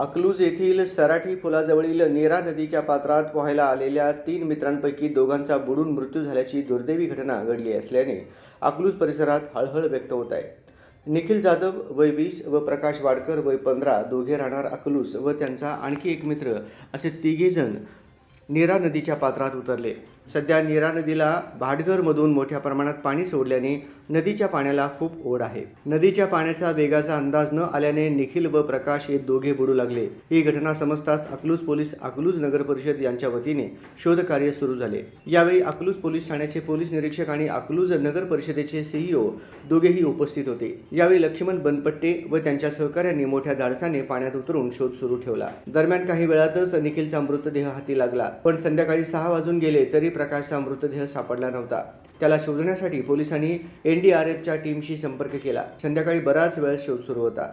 अकलूज येथील सराठी पुलाजवळील नेरा नदीच्या पात्रात पोहायला आलेल्या तीन मित्रांपैकी दोघांचा बुडून मृत्यू झाल्याची दुर्दैवी घटना घडली असल्याने अकलूज परिसरात हळहळ व्यक्त होत आहे. निखिल जाधव वय वीस व प्रकाश वाडकर वय पंधरा दोघे राहणार अकलूज व त्यांचा आणखी एक मित्र असे तिघेजण नीरा नदीच्या पात्रात उतरले. सध्या नीरा नदीला भाटघरमधून मोठ्या प्रमाणात पाणी सोडल्याने नदीच्या पाण्याला खूप ओढ आहे. नदीच्या पाण्याचा वेगाचा अंदाज न आल्याने निखिल व प्रकाश हे दोघे बुडू लागले. ही घटना समजताच अकलूज पोलीस अकलूज नगर परिषद यांच्या वतीने शोध कार्य सुरू झाले. यावेळी अकलूज पोलीस ठाण्याचे पोलीस निरीक्षक आणि अकलूज नगर परिषदेचे सीईओ दोघेही उपस्थित होते. यावेळी लक्ष्मण बनपट्टे व त्यांच्या सहकाऱ्यांनी मोठ्या धाडसाने पाण्यात उतरून शोध सुरू ठेवला. दरम्यान काही वेळातच निखिलचा मृतदेह हाती लागला. पण संध्याकाळी सहा वाजून गेले तरी प्रकाशचा मृतदेह सापडला नव्हता. त्याला शोधण्यासाठी पोलिसांनी एनडीआरएफच्या टीमशी संपर्क केला. संध्याकाळी बराच वेळ शोध सुरू होता.